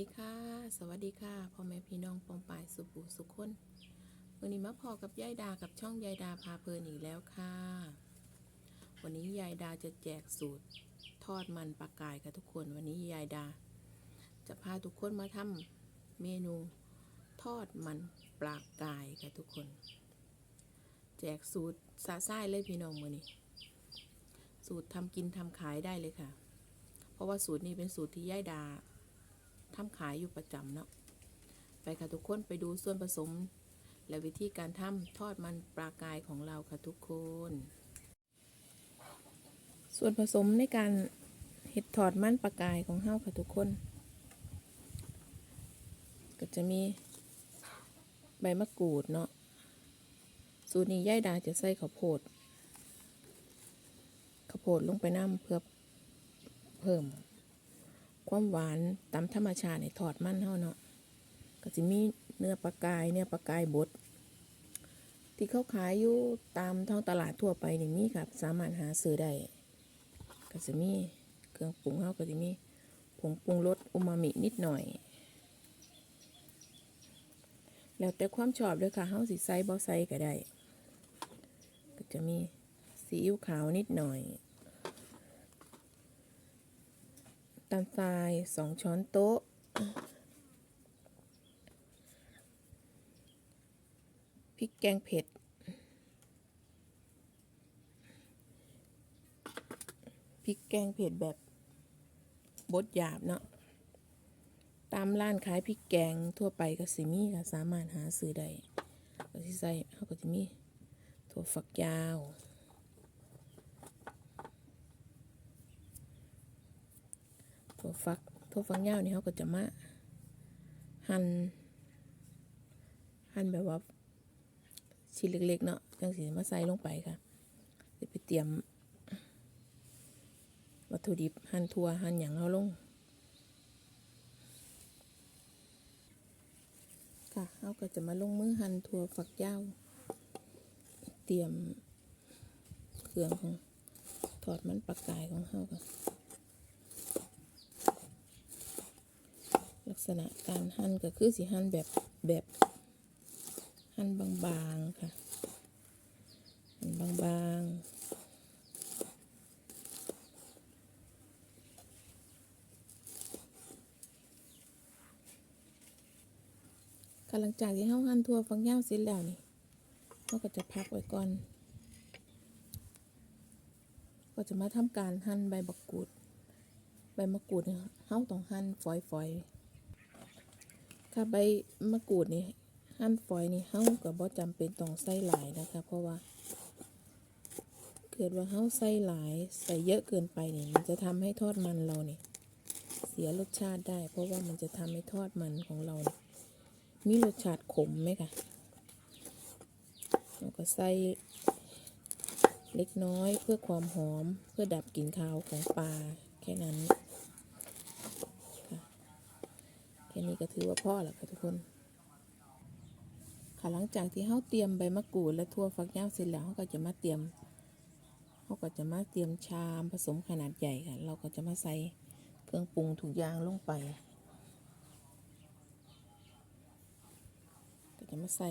ดีค่ะ สวัสดีค่ะพ่อแม่พี่น้องปองปายสุภูสุขคนวันนี้มาพอกับยายดากับช่องยายดาพาเพลินอีกแล้วค่ะ วันนี้ยายดาจะแจกสูตรทอดมันปลากายค่ะทุกคน วันนี้ยายดา จะพาทุกคนมาทำเมนูทอดมันปลากายค่ะทุกคน แจกสูตรซาซ่ายเลยพี่น้องมือนี้สูตรทำกินทำขายได้เลยค่ะ เพราะว่าสูตรนี้เป็นสูตรที่ยายดา ทำขายอยู่ประจำเนาะไปค่ะทุกคนไปดูส่วนผสม และวิธีการทำทอดมันปลากายของเราค่ะทุกคน ส่วนผสมในการเห็ดทอดมันปลากายของเฮาค่ะทุกคน ก็จะมีใบมะกรูดเนาะสูตรนี้ย่ายดาจะใส่ข้าวโพดข้าวโพดลงไปน้ำเพื่อเพิ่ม ความหวานตามธรรมชาติในถอดมันเฮาเนาะก็จะมีเนื้อปลากายเนื้อปลากายบดที่เขาขายอยู่ตามท้องตลาดทั่วไปนี่มีครับสามารถหาซื้อได้ก็จะมีเครื่องปรุงเฮาก็จะมีผงปรุงรสอูมามินิดหน่อย แล้วแต่ความชอบเลยค่ะเฮาสิใส่บ่ใส่ก็ได้ ก็จะมีซีอิ๊วขาวนิดหน่อย ตาลทรายสองช้อนโต๊ะ พริกแกงเผ็ด พริกแกงเผ็ดแบบบดหยาบเนาะ ตามร้านขายพริกแกงทั่วไปก็สิมีก็สามารถหาซื้อได้ก็สิใส่เขาก็จะมีถั่วฝักยาว ถั่วฟักถั่วฟักยาวนี่เขาก็จะมาหั่นหั่นแบบว่าชิ้นเล็กๆเนาะจังสีมาใส่ลงไปค่ะเดี๋ยวไปเตรียม วัตถุดิบหั่นถั่วหั่นอย่างเอาลงค่ะเขาก็จะมาลงมือหั่นถั่วฝักยาวเตรียมเครื่องของทอดมันปลากายของเขาค่ะ ลัก ษณะการหั่นก็คือสิหั่นแบบแบบหั่นบางๆค่ะหั่นบางๆค่ะหลังจากที่เราหั่นทั่วฟักยาวเสร็จแล้วนี่เราก็จะพักไว้ก่อน ก็จะมาทำการหั่นใบบักกูด ใบมะกรูดเนี่ยเฮาต้องหั่นฝอยๆ ค่ะใบมะกรูดนี่หั่นฝอยนี่เฮาก็บ่จำเป็นต้องใส่หลายนะคะ เพราะว่า เกิดว่าเฮาใส่หลายใส่เยอะเกินไปนี่มันจะทำให้ทอดมันเรานี่เสียรสชาติได้ เพราะว่ามันจะทำให้ทอดมันของเรานี่มีรสชาติขมไหมคะเราก็ใส่เล็กน้อยเพื่อความหอมเพื่อดับกลิ่นคาวของปลาแค่นั้นค่ะแค่ นี้ก็ถือว่าพ่อแล้วค่ะทุกคน ค่ะหลังจากที่เขาเตรียมใบมะกรูดและทั่วฝักยาวเสร็จแล้วเขาก็จะมาเตรียมเขาก็จะมาเตรียมชามผสมขนาดใหญ่ค่ะ เราก็จะมาใส่เครื่องปรุงทุกอย่างลงไป ก็จะมาใส่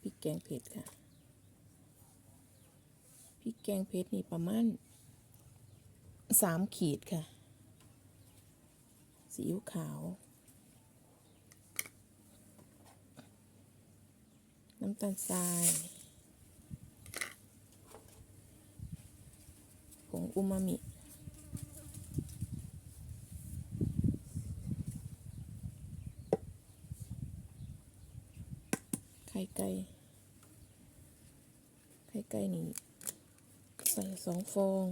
พริกแกงเผ็ดค่ะ พริกแกงเผ็ดนี่ประมาณสามขีดค่ะ ซีอิ๊วขาว น้ำตาลทราย ผงอูมามิไข่ไก่ไข่ไก่นี่ใส่สองฟอง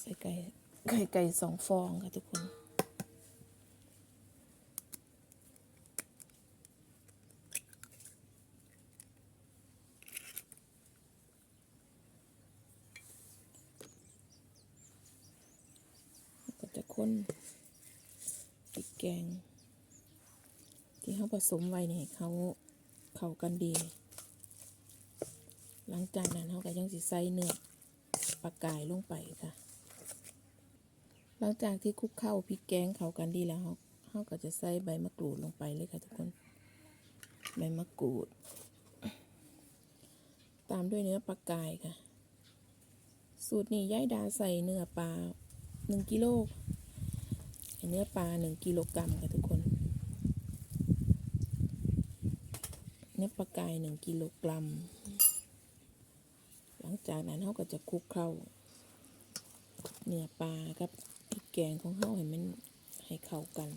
ใส่ไก่ ไข่ไก่สองฟองค่ะทุกคน ก็จะค้นพริกแกง ที่เขาผสมไว้เนี่ยเขาเข้ากันดี หลังจากนั้นเขาก็ยังสิใส่เนื้อปลากายลงไปค่ะ หลังจากที่คลุกเข้าพริกแกงเข้ากันดีแล้วเราเราก็จะใส่ใบมะกรูดลงไปเลยค่ะทุกคน ใบมะกรูด ตามด้วยเนื้อปลากายค่ะ สูตรนี้ย่ายดาใส่เนื้อปลาหนึ่งกิโลเนื้อปลาหนึ่งกิโลกรัมค่ะทุกคน เนื้อปลากายหนึ่งกิโลกรัม หลังจากนั้นเขาก็จะคลุกเข้า เนื้อปลากับ แกงของเขาให้มันให้เข้ากัน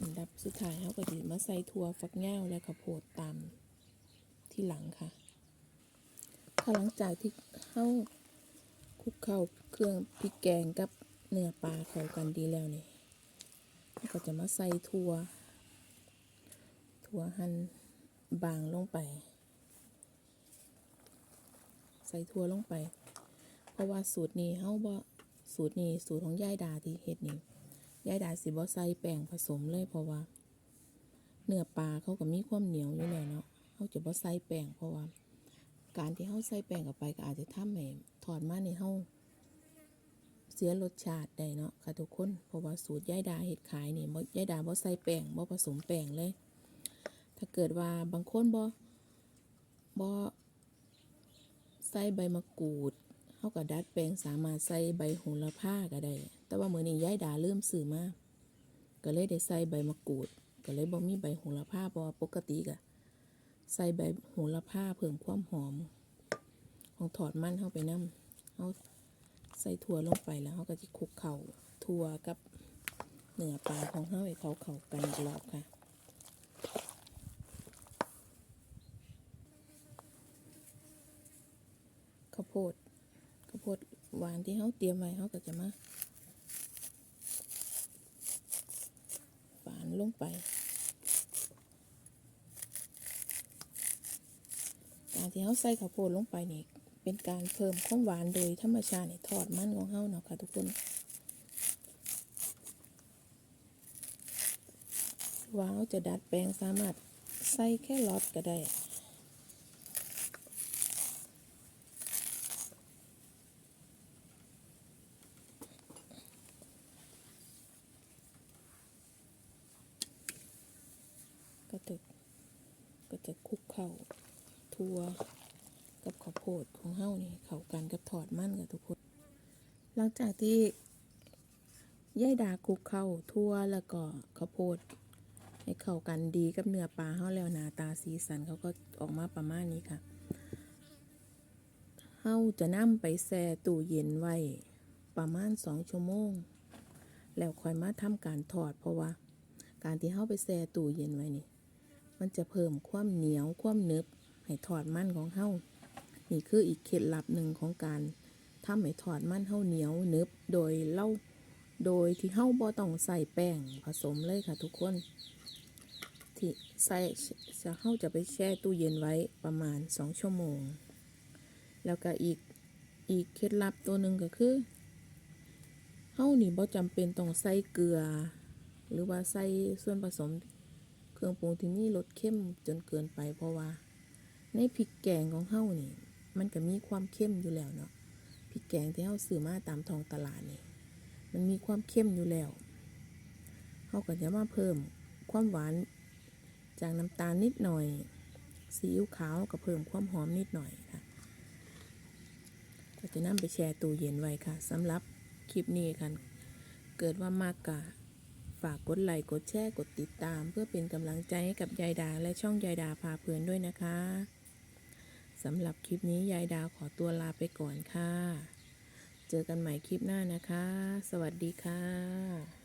อันดับสุดท้ายเขาก็จะมาใส่ถั่วฟักแง่และข้าวโพดตามที่หลังค่ะ ถ้าหลังจากที่เข้าคลุกเข้าเครื่องพริกแกงกับเนื้อปลาเข้ากันดีแล้วนี่ก็จะมาใส่ถั่ว ถั่วหั่น บางลงไป ใส่ถั่วลงไป เพราะว่าสูตรนี้เฮาบ่สูตรนี้สูตรของยายดาที่เฮ็ดนี่ยายดาสิบ่ใส่แป้งผสมเลยเพราะว่า เนื้อปลาเขาก็มีความเหนียวอยู่แล้วเนาะเขาจะบ่ใส่แป้งเพราะว่า การที่เขาใส่แป้งเข้าไปก็อาจจะทำให้ถอดมาในเฮาเสียรสชาติได้เนาะค่ะทุกคน เพราะว่าสูตรยายดาเฮ็ดขายนี่บ่ยายดาบ่ใส่แป้งบ่ผสมแป้งเลย ถ้าเกิดว่าบางคนบ่บ่ใส่ใบมะกรูดเขาก็ดัดแปลงสามารถใส่ใบโหระพาก็ได้ แต่ว่ามื้อนี้ยายดาเริ่มซื้อมาก็เลยได้ใส่ใบมะกรูด ก็เลยบ่มีใบโหระพาเพราะว่ปกติก็ใส่ใบโหระพาเพิ่มความหอม ของถอดมันเข้าไปนํเอาใส่ถั่วลงไปแล้วเขาก็จะคลุกเข่าถั่วกับเนื้อปลาของเขาให้เขาเข้ากันรอบค่ะ ข้าวโพดข้าวโพดหวานที่เขาเตรียมไว้เขาก็จะมาฝานลงไป การที่เขาใส่ข้าวโพดลงไปนี่เป็นการเพิ่มความหวานโดยธรรมชาติในทอดมันของเขาเนาะค่ะทุกคนว่าเขาจะดัดแปลงสามารถใส่แค่รอทก็ได้ ก็จะก็จะคุกเข้าทัวกับข้าวโพดของเฮานี่เข้ากันกับถอดมั่นกับทุกคน หลังจากที่ยายดาคุกเข้าทั่วแล้วก็ข้าวโพดให้เข้ากันดีกับเนื้อปลาเฮาแล้วหนาตาสีสันเขาก็ออกมาประมาณนี้ค่ะเฮาจะนำไปแช่ตู้เย็นไว้ประมาณสองชั่วโมง แล้วค่อยมาทำการทอดเพราะว่า การที่เฮาไปแช่ตู้เย็นไว้นี่ มันจะเพิ่มความเหนียวความหนึบให้ทอดมันของเฮานี่คืออีกเคล็ดลับหนึ่งของการทำให้ทอดมันเฮาเหนียวหนึบโดยเล่าโดยที่เฮาบ่ต้องใส่แป้งผสมเลยค่ะทุกคน ที่ใส่จะเฮาจะไปแช่ตู้เย็นไว้ประมาณ 2 ชั่วโมง แล้วก็อีกอีกเคล็ดลับตัวหนึ่งก็คือเฮานี่บ่จำเป็นต้องใส่เกลือ หรือว่าใส่ส่วนผสม เครื่องปรุงที่มีรสเข้มจนเกินไป เพราะว่า ในพริกแกงของเฮานี่ มันก็มีความเข้มอยู่แล้วเนาะพริกแกงที่เฮาซื้อมาตามท้องตลาดนี่ มันมีความเข้มอยู่แล้วเฮาก็จะมาเพิ่มความหวาน จากน้ำตาลนิดหน่อยซีอิ๊วขาวก็เพิ่มความหอมนิดหน่อยค่ะก็จะนำไปแช่ตู้เย็นไว้ค่ะสำหรับคลิปนี้ค่ะเกิดว่ามากกะากกดไลค์กดแชร์กดติดตาม เพื่อเป็นกำลังใจให้กับยายดาและช่องยายดาพาเพลินด้วยนะคะสำหรับคลิปนี้ยายดาขอตัวลาไปก่อนค่ะ เจอกันใหม่คลิปหน้านะคะ สวัสดีค่ะ